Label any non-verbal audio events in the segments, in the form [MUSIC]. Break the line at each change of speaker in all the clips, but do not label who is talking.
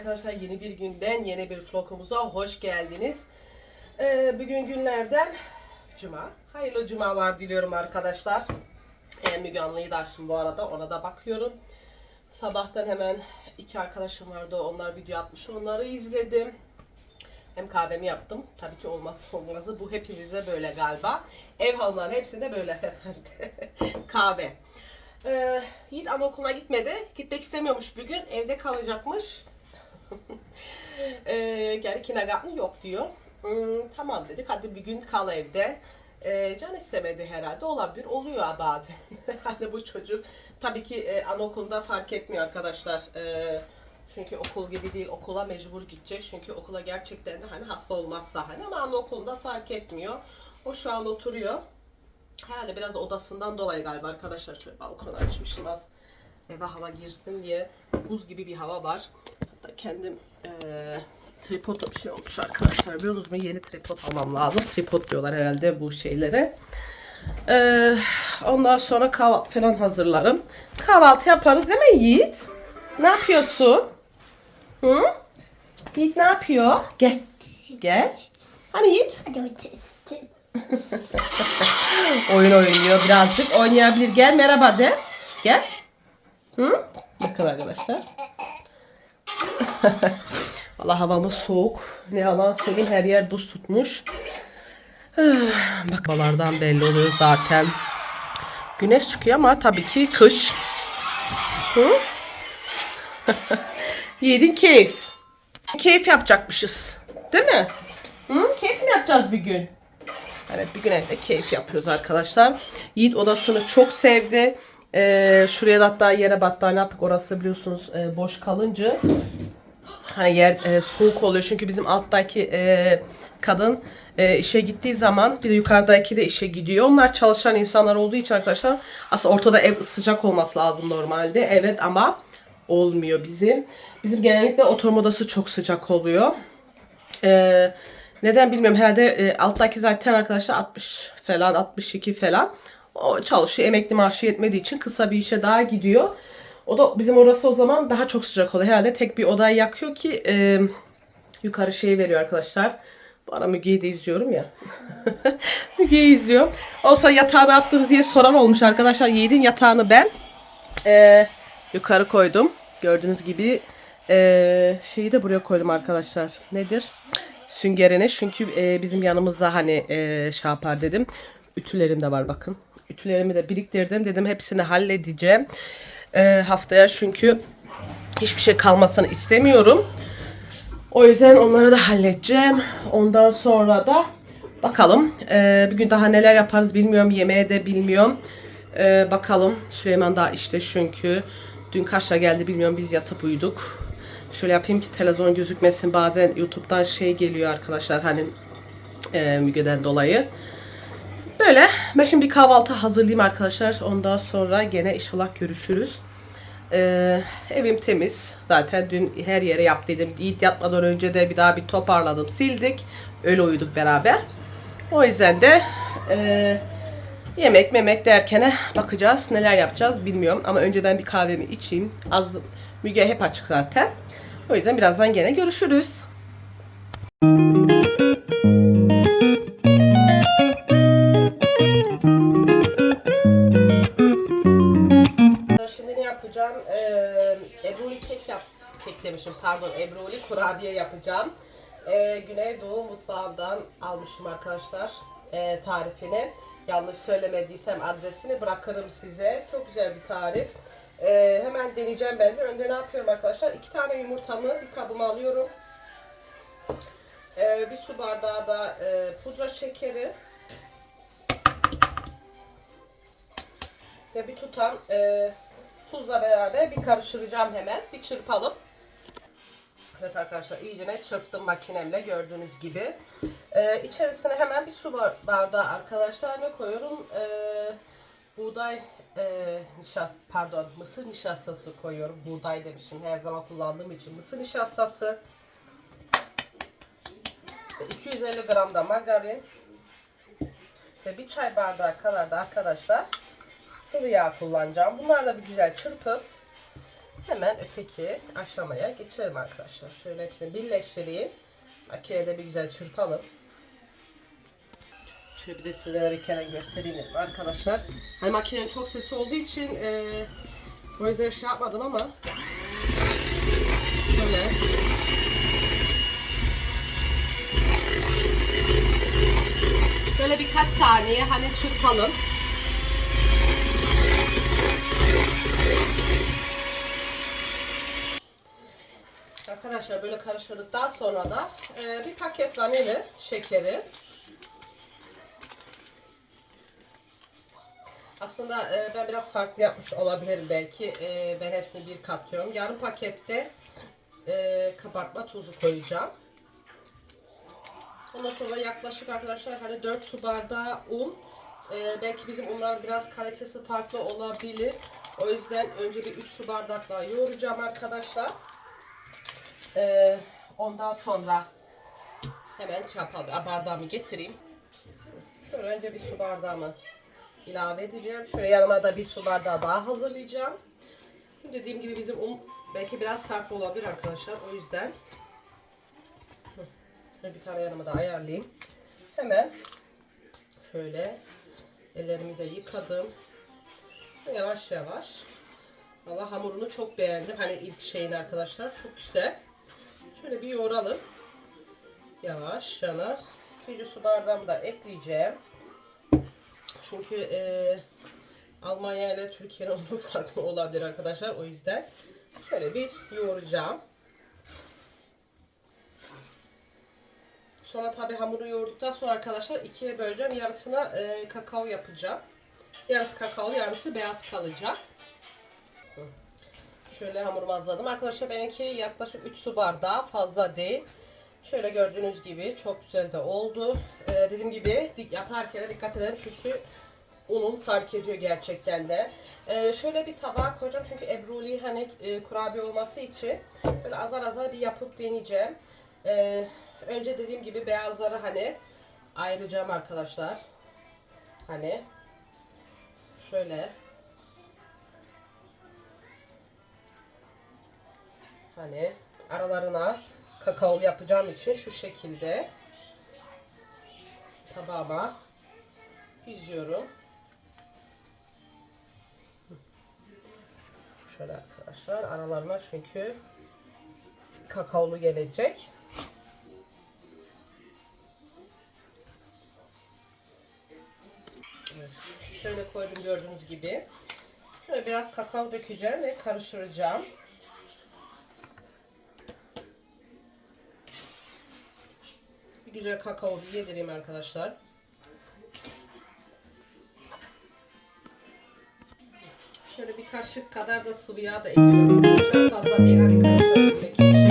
arkadaşlar yeni bir günden yeni bir vlogumuza hoş geldiniz. Ee, bugün günlerden cuma. Hayırlı cumalar diliyorum arkadaşlar. Ee, Müge Anlı'yı da bu arada ona da bakıyorum. Sabahtan hemen iki arkadaşım vardı onlar video atmış onları izledim. Hem kahvemi yaptım. Tabii ki olmazsa olmazı bu hepimize böyle galiba. Ev hanımların hepsinde böyle herhalde. [LAUGHS] Kahve. Ee, Yiğit anaokuluna gitmedi. Gitmek istemiyormuş bugün. Evde kalacakmış. Ee, yani kindergarten yok diyor. Hmm, tamam dedik. Hadi bir gün kal evde. Ee, can istemedi herhalde. Olabilir. Oluyor bazen. [LAUGHS] hani bu çocuk tabii ki e, anaokulunda fark etmiyor arkadaşlar. Ee, çünkü okul gibi değil. Okula mecbur gidecek. Çünkü okula gerçekten de hani hasta olmazsa hani ama anaokulunda fark etmiyor. O şu an oturuyor. Herhalde biraz odasından dolayı galiba arkadaşlar şöyle balkon açmışım az eve hava girsin diye buz gibi bir hava var. Hatta kendim eee tripod bir şey olmuş arkadaşlar biliyorsunuz mu yeni tripod almam lazım. Tripod diyorlar herhalde bu şeylere. Eee, ondan sonra kahvaltı falan hazırlarım. Kahvaltı yaparız değil mi Yiğit? Ne yapıyorsun? Hı? Yiğit ne yapıyor? Gel. Gel. Hani Yiğit? [LAUGHS] Oyun oynuyor birazcık. Oynayabilir. Gel merhaba de. Gel. Hı? Bakın arkadaşlar. [LAUGHS] Valla havamız soğuk. Ne yalan söyleyeyim her yer buz tutmuş. Bak havalardan belli oluyor zaten. Güneş çıkıyor ama tabii ki kış. Hı? [LAUGHS] Yedin keyif. Keyif yapacakmışız. Değil mi? Hı? Keyif mi yapacağız bir gün? Evet bir gün evde keyif yapıyoruz arkadaşlar. Yiğit odasını çok sevdi. Ee, şuraya da hatta yere battaniye attık. Orası biliyorsunuz e, boş kalınca hani yer e, soğuk oluyor. Çünkü bizim alttaki e, kadın e, işe gittiği zaman bir de yukarıdaki de işe gidiyor. Onlar çalışan insanlar olduğu için arkadaşlar aslında ortada ev sıcak olması lazım normalde. Evet ama olmuyor bizim. Bizim genellikle oturma odası çok sıcak oluyor. Ee, neden bilmiyorum. Herhalde e, alttaki zaten arkadaşlar 60 falan 62 falan. O çalışıyor. Emekli maaşı yetmediği için kısa bir işe daha gidiyor. O da bizim orası o zaman daha çok sıcak oluyor. Herhalde tek bir odayı yakıyor ki e, yukarı şey veriyor arkadaşlar. Bu ara Müge'yi de izliyorum ya. [LAUGHS] Müge'yi izliyorum. Olsa yatağı ne yaptınız diye soran olmuş arkadaşlar. Yiğit'in yatağını ben e, yukarı koydum. Gördüğünüz gibi e, şeyi de buraya koydum arkadaşlar. Nedir? Süngerini. Çünkü e, bizim yanımızda hani e, şey dedim. Ütülerim de var bakın. Ütülerimi de biriktirdim. Dedim hepsini halledeceğim. E, haftaya çünkü hiçbir şey kalmasını istemiyorum. O yüzden onları da halledeceğim. Ondan sonra da bakalım. Ee, bugün daha neler yaparız bilmiyorum. Yemeğe de bilmiyorum. Ee, bakalım. Süleyman daha işte çünkü. Dün kaçta geldi bilmiyorum. Biz yatıp uyuduk. Şöyle yapayım ki televizyon gözükmesin. Bazen YouTube'dan şey geliyor arkadaşlar. Hani e, Müge'den dolayı. Ben şimdi bir kahvaltı hazırlayayım arkadaşlar. Ondan sonra gene inşallah görüşürüz. Ee, evim temiz. Zaten dün her yere yaptıydım. Yiğit yatmadan önce de bir daha bir toparladım. Sildik. Öyle uyuduk beraber. O yüzden de e, yemek memek derken bakacağız. Neler yapacağız bilmiyorum. Ama önce ben bir kahvemi içeyim. Az Müge hep açık zaten. O yüzden birazdan gene görüşürüz. Demişim pardon ebruli kurabiye yapacağım. Ee, Güneydoğu mutfağından almışım arkadaşlar ee, tarifini. Yanlış söylemediysem adresini bırakırım size. Çok güzel bir tarif. Ee, hemen deneyeceğim ben de. Önde ne yapıyorum arkadaşlar? İki tane yumurtamı bir kabıma alıyorum. Ee, bir su bardağı da e, pudra şekeri. Ve bir tutam e, tuzla beraber bir karıştıracağım hemen. Bir çırpalım. Evet arkadaşlar iyicene çırptım makinemle gördüğünüz gibi. Ee, içerisine hemen bir su bar- bardağı arkadaşlar ne koyuyorum? Ee, buğday e, nişast pardon mısır nişastası koyuyorum. Buğday demişim her zaman kullandığım için mısır nişastası. Ve 250 gram da margarin. Ve bir çay bardağı kadar da arkadaşlar sıvı yağ kullanacağım. Bunları da bir güzel çırpıp Hemen öteki aşamaya geçelim arkadaşlar. Şöyle hepsini birleştireyim. Makinede bir güzel çırpalım. Şöyle bir de sizlere bir göstereyim arkadaşlar. Hani makinenin çok sesi olduğu için eee o yüzden şey yapmadım ama şöyle Şöyle birkaç saniye hani çırpalım. Arkadaşlar böyle karıştırdıktan sonra da e, bir paket vanilya şekeri. Aslında e, ben biraz farklı yapmış olabilirim belki. E, ben hepsini bir katıyorum. Yarım pakette e, kabartma tuzu koyacağım. Ondan sonra yaklaşık arkadaşlar hani 4 su bardağı un. Ee, belki bizim unların biraz kalitesi farklı olabilir. O yüzden önce bir 3 su bardakla yoğuracağım arkadaşlar. Ee, ondan sonra hemen çapal bardağımı getireyim. Şöyle önce bir su bardağımı ilave edeceğim. Şöyle yanıma da bir su bardağı daha hazırlayacağım. Dediğim gibi bizim un belki biraz farklı olabilir arkadaşlar. O yüzden bir tane yanıma da ayarlayayım. Hemen şöyle ellerimi de yıkadım. Yavaş yavaş. Valla hamurunu çok beğendim. Hani ilk şeyin arkadaşlar çok güzel. Şöyle bir yoğuralım. Yavaş yana. İkinci su bardağımı da ekleyeceğim. Çünkü eee Almanya ile Türkiye'nin [LAUGHS] unu farklı olabilir arkadaşlar. O yüzden şöyle bir yoğuracağım. Sonra tabi hamuru yoğurduktan sonra arkadaşlar ikiye böleceğim. Yarısına e, kakao yapacağım. Yarısı kakao, yarısı beyaz kalacak. Şöyle hamurumu hazırladım. Arkadaşlar benimki yaklaşık 3 su bardağı fazla değil. Şöyle gördüğünüz gibi çok güzel de oldu. Ee, dediğim gibi dik yaparken dikkat edelim çünkü unun fark ediyor gerçekten de. Ee, şöyle bir tabağa koyacağım çünkü ebruli hani e, kurabiye olması için böyle azar azar bir yapıp deneyeceğim. Ee, önce dediğim gibi beyazları hani ayıracağım arkadaşlar. Hani şöyle hani aralarına kakaolu yapacağım için şu şekilde tabağıma diziyorum. Şöyle arkadaşlar aralarına çünkü kakaolu gelecek. Evet. Şöyle koydum gördüğünüz gibi. Şöyle biraz kakao dökeceğim ve karıştıracağım. Bir güzel kakao yedireyim arkadaşlar. Şöyle bir kaşık kadar da sıvı yağ da ekliyorum arkadaşlar. Fazla değil hani karıştırabilmek için.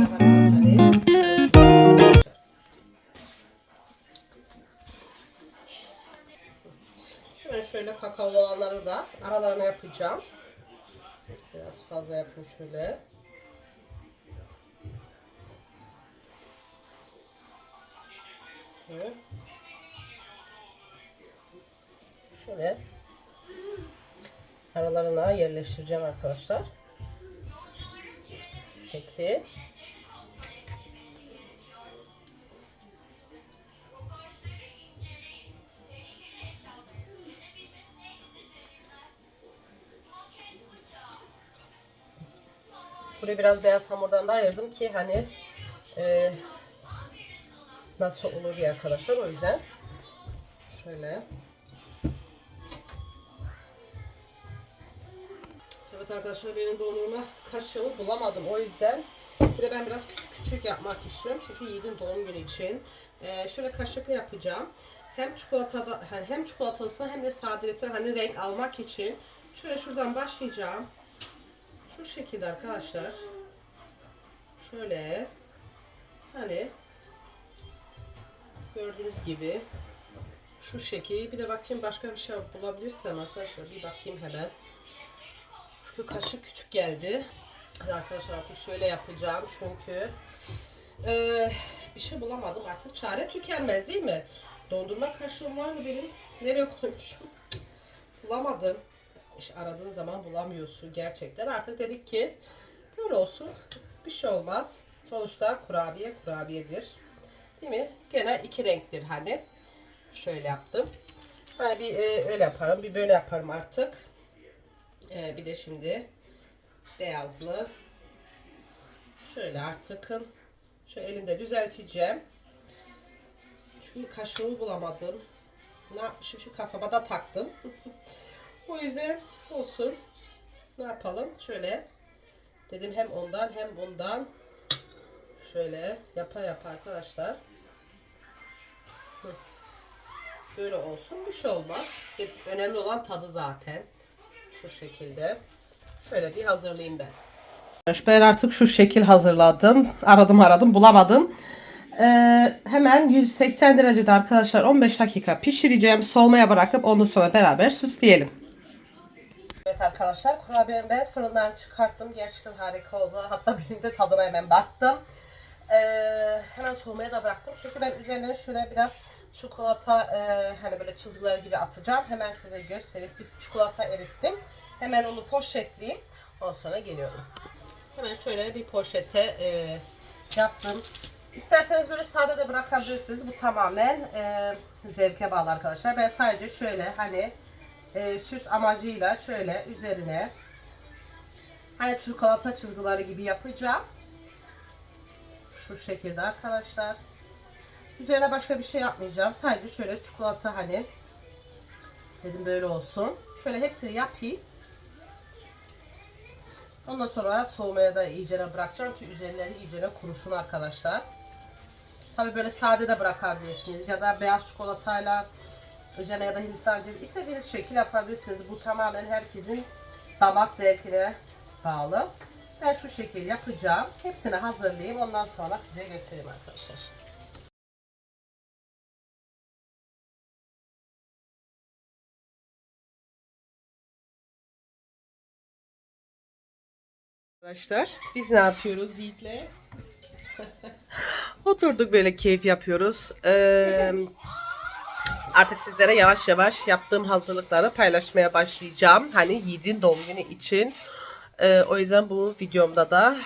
Rahat hani karıştıracağım. Hemen şöyle kakaolu olanları da aralarına yapacağım. Biraz fazla yapayım şöyle. Hı. Şöyle aralarına yerleştireceğim arkadaşlar. Şekil. Buraya biraz beyaz hamurdan da ayırdım ki hani e, nasıl olur diye arkadaşlar o yüzden şöyle. Evet arkadaşlar benim dondurma kaşığımı bulamadım o yüzden bir de ben biraz küçük küçük yapmak istiyorum çünkü Yiğit'in doğum günü için. E, şöyle kaşıklı yapacağım. Hem çikolatada hani hem çikolatasına hem de sadeletine hani renk almak için. Şöyle şuradan başlayacağım şu şekilde arkadaşlar. Şöyle. Hani gördüğünüz gibi şu şekil. Bir de bakayım başka bir şey bulabilirsem arkadaşlar bir bakayım hemen. Çünkü kaşık küçük geldi. Arkadaşlar artık şöyle yapacağım çünkü eee, bir şey bulamadım artık. Çare tükenmez değil mi? Dondurma kaşığım vardı benim. Nereye koymuşum? Bulamadım. İşte aradığın zaman bulamıyorsun gerçekten. Artık dedik ki böyle olsun. Bir şey olmaz. Sonuçta kurabiye kurabiyedir. Değil mi? Gene iki renktir hani. Şöyle yaptım. Hani bir e, öyle yaparım. Bir böyle yaparım artık. E, bir de şimdi beyazlı. Şöyle artık şu elimde düzelteceğim. Çünkü kaşığımı bulamadım. Ne yapmışım? Şu kafama da taktım. [LAUGHS] o yüzden olsun. Ne yapalım? Şöyle dedim hem ondan hem bundan şöyle yapa yapa arkadaşlar. Böyle olsun. Bir şey olmaz. Önemli olan tadı zaten. Şu şekilde. Şöyle bir hazırlayayım ben. Ben artık şu şekil hazırladım. Aradım aradım bulamadım. Ee, hemen 180 derecede arkadaşlar 15 dakika pişireceğim. Soğumaya bırakıp ondan sonra beraber süsleyelim. Evet arkadaşlar kurabiyemi ben fırından çıkarttım. Gerçekten harika oldu. Hatta benim de tadına hemen baktım. Ee, hemen soğumaya da bıraktım. Çünkü ben üzerine şöyle biraz çikolata e, hani böyle çizgiler gibi atacağım. Hemen size göstereyim. Bir çikolata erittim. Hemen onu poşetleyeyim. Ondan sonra geliyorum. Hemen şöyle bir poşete e, yaptım. İsterseniz böyle sade de bırakabilirsiniz. Bu tamamen e, zevke bağlı arkadaşlar. Ben sadece şöyle hani e, süs amacıyla şöyle üzerine hani çikolata çizgileri gibi yapacağım. Şu şekilde arkadaşlar. Üzerine başka bir şey yapmayacağım. Sadece şöyle çikolata hani dedim böyle olsun. Şöyle hepsini yapayım. Ondan sonra soğumaya da iyicene bırakacağım ki üzerleri iyicene kurusun arkadaşlar. Tabi böyle sade de bırakabilirsiniz ya da beyaz çikolatayla üzerine ya da hindistan cevizi istediğiniz şekil yapabilirsiniz. Bu tamamen herkesin damak zevkine bağlı. Ben şu şekil yapacağım. Hepsini hazırlayayım. Ondan sonra size göstereyim arkadaşlar. Arkadaşlar biz ne yapıyoruz Yiğit'le? [LAUGHS] Oturduk böyle keyif yapıyoruz. Ee, artık sizlere yavaş yavaş yaptığım hazırlıkları paylaşmaya başlayacağım. Hani Yiğit'in doğum günü için. Ee, o yüzden bu videomda da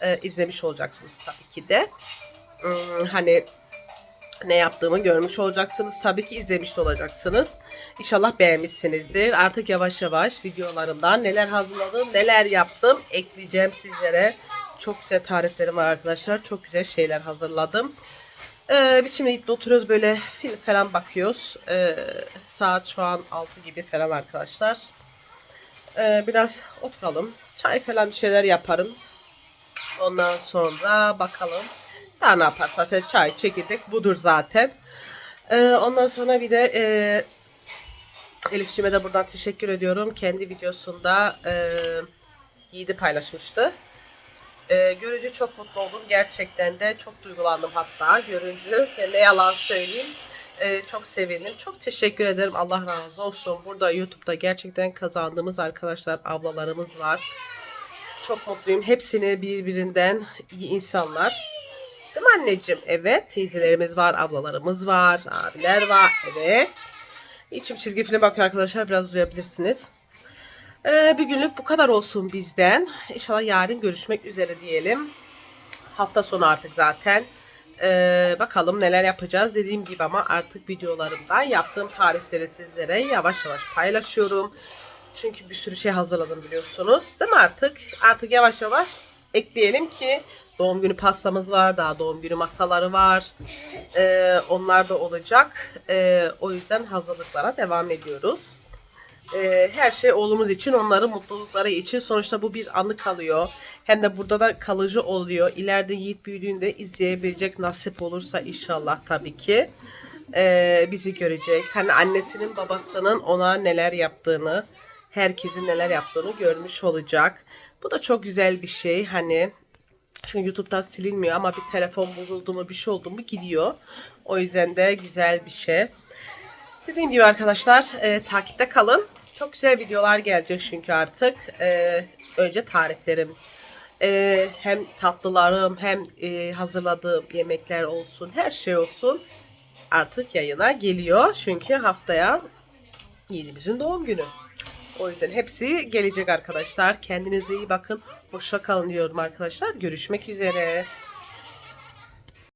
e, izlemiş olacaksınız tabii ki de. Hmm, hani ne yaptığımı görmüş olacaksınız. Tabii ki izlemiş de olacaksınız. İnşallah beğenmişsinizdir. Artık yavaş yavaş videolarımdan neler hazırladım, neler yaptım ekleyeceğim sizlere. Çok güzel tariflerim var arkadaşlar. Çok güzel şeyler hazırladım. Ee, biz şimdi oturuyoruz böyle film falan bakıyoruz. Ee, saat şu an 6 gibi falan arkadaşlar. Ee, biraz oturalım. Çay falan bir şeyler yaparım. Ondan sonra bakalım. Daha ne yapar zaten çay, çekirdek budur zaten. Ee, ondan sonra bir de e, Elif'cime de buradan teşekkür ediyorum. Kendi videosunda e, Yiğit'i paylaşmıştı. E, görünce çok mutlu oldum. Gerçekten de çok duygulandım hatta görünce. Ne yalan söyleyeyim. E, çok sevindim. Çok teşekkür ederim. Allah razı olsun. Burada YouTube'da gerçekten kazandığımız arkadaşlar, ablalarımız var. Çok mutluyum. Hepsini birbirinden iyi insanlar. Değil mi anneciğim? Evet. Teyzelerimiz var, ablalarımız var, abiler var. Evet. İçim çizgi film bakıyor arkadaşlar. Biraz uzayabilirsiniz. Ee, bir günlük bu kadar olsun bizden. İnşallah yarın görüşmek üzere diyelim. Hafta sonu artık zaten. Ee, bakalım neler yapacağız. Dediğim gibi ama artık videolarımdan yaptığım tarifleri sizlere yavaş yavaş paylaşıyorum. Çünkü bir sürü şey hazırladım biliyorsunuz. Değil mi artık? Artık yavaş yavaş ekleyelim ki doğum günü pastamız var. Daha doğum günü masaları var. Ee, onlar da olacak. Ee, o yüzden hazırlıklara devam ediyoruz. Ee, her şey oğlumuz için, onların mutlulukları için. Sonuçta bu bir anı kalıyor. Hem de burada da kalıcı oluyor. İleride Yiğit büyüdüğünde izleyebilecek nasip olursa inşallah tabii ki. Ee, bizi görecek. Hani annesinin babasının ona neler yaptığını, herkesin neler yaptığını görmüş olacak. Bu da çok güzel bir şey. Hani çünkü YouTube'dan silinmiyor ama bir telefon bozuldu mu bir şey oldu mu gidiyor. O yüzden de güzel bir şey. Dediğim gibi arkadaşlar e, takipte kalın. Çok güzel videolar gelecek çünkü artık. E, önce tariflerim. E, hem tatlılarım hem e, hazırladığım yemekler olsun. Her şey olsun. artık yayına geliyor. Çünkü haftaya Yiğidimizin doğum günü. O yüzden hepsi gelecek arkadaşlar. Kendinize iyi bakın. Hoşça kalın diyorum arkadaşlar. Görüşmek üzere.